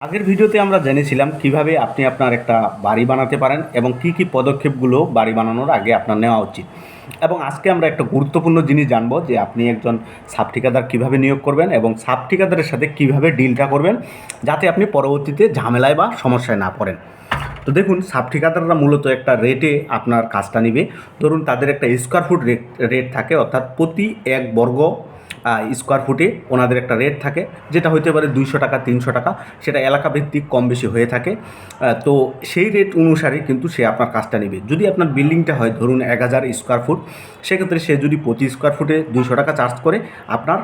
আগের ভিডিওতে আমরা জেনেছিলাম কীভাবে আপনি আপনার একটা বাড়ি বানাতে পারেন এবং কি কি পদক্ষেপগুলো বাড়ি বানানোর আগে আপনার নেওয়া উচিত। এবং আজকে আমরা একটা গুরুত্বপূর্ণ জিনিস জানব যে আপনি একজন সাব ঠিকাদার কীভাবে নিয়োগ করবেন এবং সাব ঠিকাদারের সাথে কীভাবে ডিলটা করবেন যাতে আপনি পরবর্তীতে ঝামেলায় বা সমস্যায় না পড়েন। তো দেখুন সাব ঠিকাদাররা মূলত একটা রেটে আপনার কাজটা নেবে। ধরুন, তাদের একটা স্কোয়ার ফুট রেট রেট থাকে, অর্থাৎ প্রতি এক বর্গ স্কোয়ার ফুটে ওনাদের একটা রেট থাকে, যেটা হতে পারে দুইশো টাকা, তিনশো টাকা, সেটা এলাকা ভিত্তিক কম বেশি হয়ে থাকে। তো সেই রেট অনুসারে কিন্তু সে আপনার কাজটা নেবে। যদি আপনার বিল্ডিংটা হয়, ধরুন এক হাজার স্কোয়ার ফুট সেক্ষেত্রে সে যদি প্রতি স্কোয়ার ফুটে দুইশো টাকা চার্জ করে, আপনার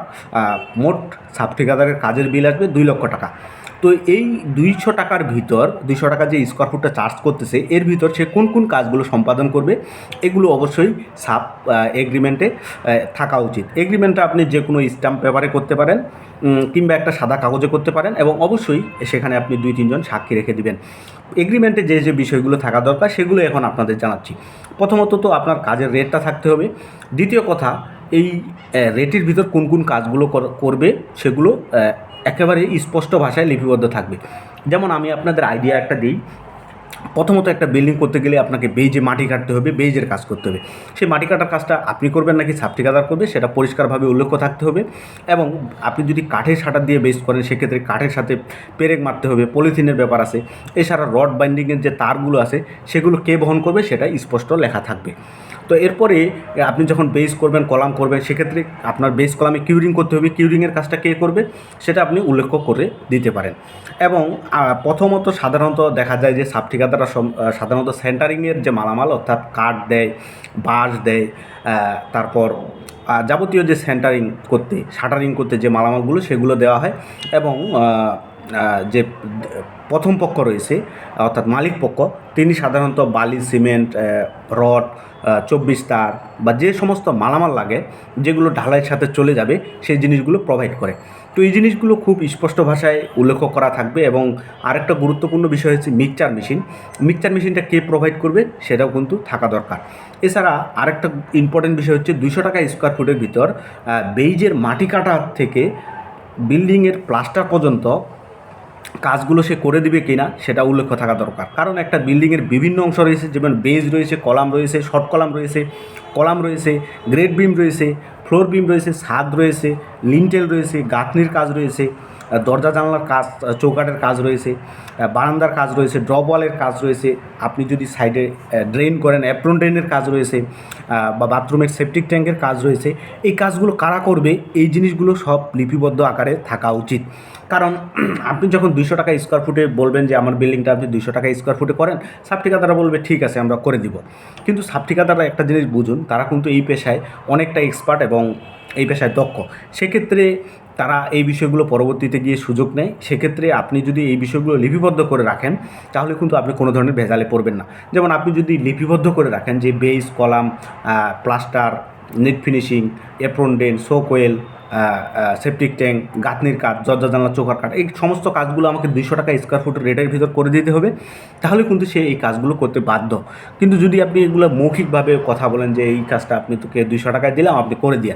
মোট সাব ঠিকাদারের কাজের বিল আসবে দুই লক্ষ টাকা। তো এই দুইশো টাকার ভিতর, দুইশো টাকা যে স্কোয়ার ফুটটা চার্জ করতেছে, এর ভিতর সে কোন কোন কাজগুলো সম্পাদন করবে, এগুলো অবশ্যই সাব এগ্রিমেন্টে থাকা উচিত। এগ্রিমেন্টটা আপনি যে কোনো স্ট্যাম্প পেপারে করতে পারেন কিংবা একটা সাদা কাগজে করতে পারেন এবং অবশ্যই সেখানে আপনি দুই, তিনজন সাক্ষী রেখে দিবেন। এগ্রিমেন্টে যে যে বিষয়গুলো থাকা দরকার, সেগুলো এখন আপনাদের জানাচ্ছি। প্রথমত তো আপনার কাজের রেটটা থাকতে হবে। দ্বিতীয় কথা এই রেটের ভিতর কোন কোন কাজগুলো কর- করবে সেগুলো একেবারে স্পষ্ট ভাষায় লিপিবদ্ধ থাকবে। যেমন আমি আপনাদের আইডিয়া একটা দিই। প্রথমত একটা বিল্ডিং করতে গেলে আপনাকে বেজে মাটি কাটতে হবে বেজের কাজ করতে হবে। সেই মাটি কাটার কাজটা আপনি করবেন নাকি ছাপ ঠিকাদার করবে সেটা পরিষ্কারভাবে উল্লেখ থাকতে হবে এবং আপনি যদি কাঠের শাটার দিয়ে বেস করেন, সেক্ষেত্রে কাঠের সাথে পেরেক মারতে হবে পলিথিনের ব্যাপার আছে। এছাড়া রড বাইন্ডিংয়ের যে তারগুলো আছে, সেগুলো কে বহন করবে সেটা স্পষ্ট লেখা থাকবে। তো এরপরে আপনি যখন বেস করবেন কলাম করবেন সেক্ষেত্রে আপনার বেস কলামে কিউরিং করতে হবে। কিউরিংয়ের কাজটা কে করবে? সেটা আপনি উল্লেখ করে দিতে পারেন। এবং প্রথমত সাধারণত দেখা যায় যে সাব আহ, সাধারণত সেন্টারিংয়ের যে মালামাল অর্থাৎ কাঠ দেয় বাঁশ দেয় তারপর যাবতীয় যে সেন্টারিং করতে শাটারিং করতে যে মালামালগুলো সেগুলো দেওয়া হয়। এবং যে প্রথম পক্ষ রয়েছে, অর্থাৎ মালিক পক্ষ, তিনি সাধারণত বালি, সিমেন্ট রড চব্বিশ তার বা যে সমস্ত মালামাল লাগে, যেগুলো ঢালাইয়ের সাথে চলে যাবে, সেই জিনিসগুলো প্রোভাইড করে। তো এই জিনিসগুলো খুব স্পষ্ট ভাষায় উল্লেখ করা থাকবে এবং আরেকটা গুরুত্বপূর্ণ বিষয় হচ্ছে মিক্সচার মেশিন মিক্সচার মেশিনটা কে প্রোভাইড করবে, সেটাও কিন্তু থাকা দরকার। এছাড়া আরেকটা ইম্পর্টেন্ট বিষয় হচ্ছে দুশো টাকা স্কোয়ার ফুটের ভিতর বেইজের মাটি কাটা থেকে বিল্ডিংয়ের প্লাস্টার পর্যন্ত কাজগুলো সে করে দিবে কিনা সেটা উল্লেখ থাকা দরকার। কারণ একটা বিল্ডিংয়ের বিভিন্ন অংশ রয়েছে, যেমন বেজ রয়েছে, কলাম রয়েছে, শর্ট কলাম রয়েছে কলাম রয়েছে গ্রেড বিম রয়েছে, ফ্লোর বিম রয়েছে, ছাদ রয়েছে, লিন্টেল রয়েছে, গাঁথনির কাজ রয়েছে। দরজা জানলার কাজ চৌকাটের কাজ রয়েছে বারান্দার কাজ রয়েছে ড্রপ ওয়ালের কাজ রয়েছে, আপনি যদি সাইডে ড্রেন করেন অ্যাপ্রন ড্রেনের কাজ রয়েছে বা বাথরুমের সেপটিক ট্যাঙ্কের কাজ রয়েছে, এই কাজগুলো কারা করবে? এই জিনিসগুলো সব লিপিবদ্ধ আকারে থাকা উচিত। কারণ আপনি যখন দুইশো টাকা স্কোয়ার ফুটে বলবেন যে, আমার বিল্ডিংটা আপনি দুইশো টাকা স্কোয়ার ফুটে করেন সাব ঠিকাদাররা বলবে, ঠিক আছে, আমরা করে দিব। কিন্তু সাব ঠিকাদাররা একটা জিনিস বুঝুন, তারা কিন্তু এই পেশায় অনেকটা এক্সপার্ট এবং এই পেশায় দক্ষ। সেক্ষেত্রে তারা এই বিষয়গুলো পরবর্তীতে গিয়ে সুযোগ নেয়। সেক্ষেত্রে আপনি যদি এই বিষয়গুলো লিপিবদ্ধ করে রাখেন, তাহলে কিন্তু আপনি কোনো ধরনের ভেজালে পড়বেন না। যেমন আপনি যদি লিপিবদ্ধ করে রাখেন যে base, column plaster, net finishing, apron drain soak well septic tank, গাঁথনির কাজ দরজা, জানলা, চোখার কাঠ, এই সমস্ত কাজগুলো আমাকে দুইশো টাকা স্কোয়ার ফুট রেটের ভিতর করে দিতে হবে, তাহলে কিন্তু সে এই কাজগুলো করতে বাধ্য। কিন্তু যদি আপনি এগুলো মৌখিকভাবে কথা বলেন যে এই কাজটা আপনি তোকে দুইশো টাকায় দিলাম, আপনি করে দিয়ে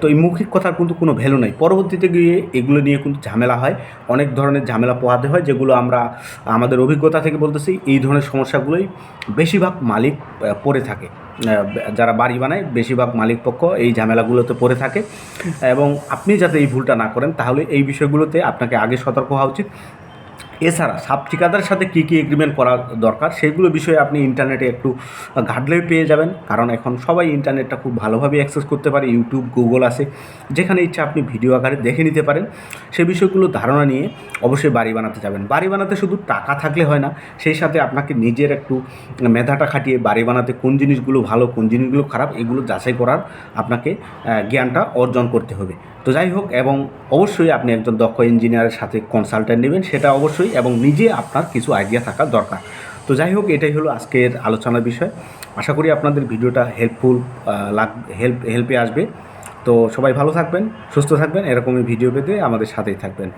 তো এই মৌখিক কথার কিন্তু কোনো ভ্যালু নেই। পরবর্তীতে গিয়ে এগুলো নিয়ে কিন্তু ঝামেলা হয়। অনেক ধরনের ঝামেলা পোহাতে হয়, যেগুলো আমরা, আমাদের অভিজ্ঞতা থেকে বলতেছি, এই ধরনের সমস্যাগুলোই বেশিরভাগ মালিক পড়ে থাকে। যারা বাড়ি বানায়, বেশিরভাগ মালিক পক্ষ এই ঝামেলাগুলোতে পড়ে থাকে। এবং আপনি যাতে এই ভুলটা না করেন, তাহলে এই বিষয়গুলোতে আপনাকে আগে সতর্ক হওয়া উচিত। এছাড়া সাব ঠিকাদারের সাথে কী কী এগ্রিমেন্ট করা দরকার সেগুলো বিষয়ে আপনি ইন্টারনেটে একটু ঘাটলেও পেয়ে যাবেন। কারণ এখন সবাই ইন্টারনেটটা খুব ভালোভাবে অ্যাক্সেস করতে পারে ইউটিউব গুগল আছে। যেখানে ইচ্ছা আপনি ভিডিও আকারে দেখে নিতে পারেন। সেই বিষয়গুলো ধারণা নিয়ে অবশ্যই বাড়ি বানাতে যাবেন। বাড়ি বানাতে শুধু টাকা থাকলে হয় না, সেই সাথে আপনাকে নিজের একটু মেধাটা খাটিয়ে বাড়ি বানাতে কোন জিনিসগুলো ভালো, কোন জিনিসগুলো খারাপ, এগুলো যাচাই করার আপনাকে জ্ঞানটা অর্জন করতে হবে। তো যাই হোক, এবং অবশ্যই আপনি একজন দক্ষ ইঞ্জিনিয়ারের সাথে কনসালটেন্ট নেবেন। সেটা অবশ্যই এবং নিজে আপনার কিছু আইডিয়া থাকা দরকার। তো যাই হোক এটাই হলো আজকের আলোচনার বিষয়। আশা করি আপনাদের ভিডিওটা হেল্পফুল লাগ হেল্প হেল্পে আসবে। তো সবাই ভালো থাকবেন, সুস্থ থাকবেন। এরকমই ভিডিও পেতে আমাদের সাথেই থাকবেন।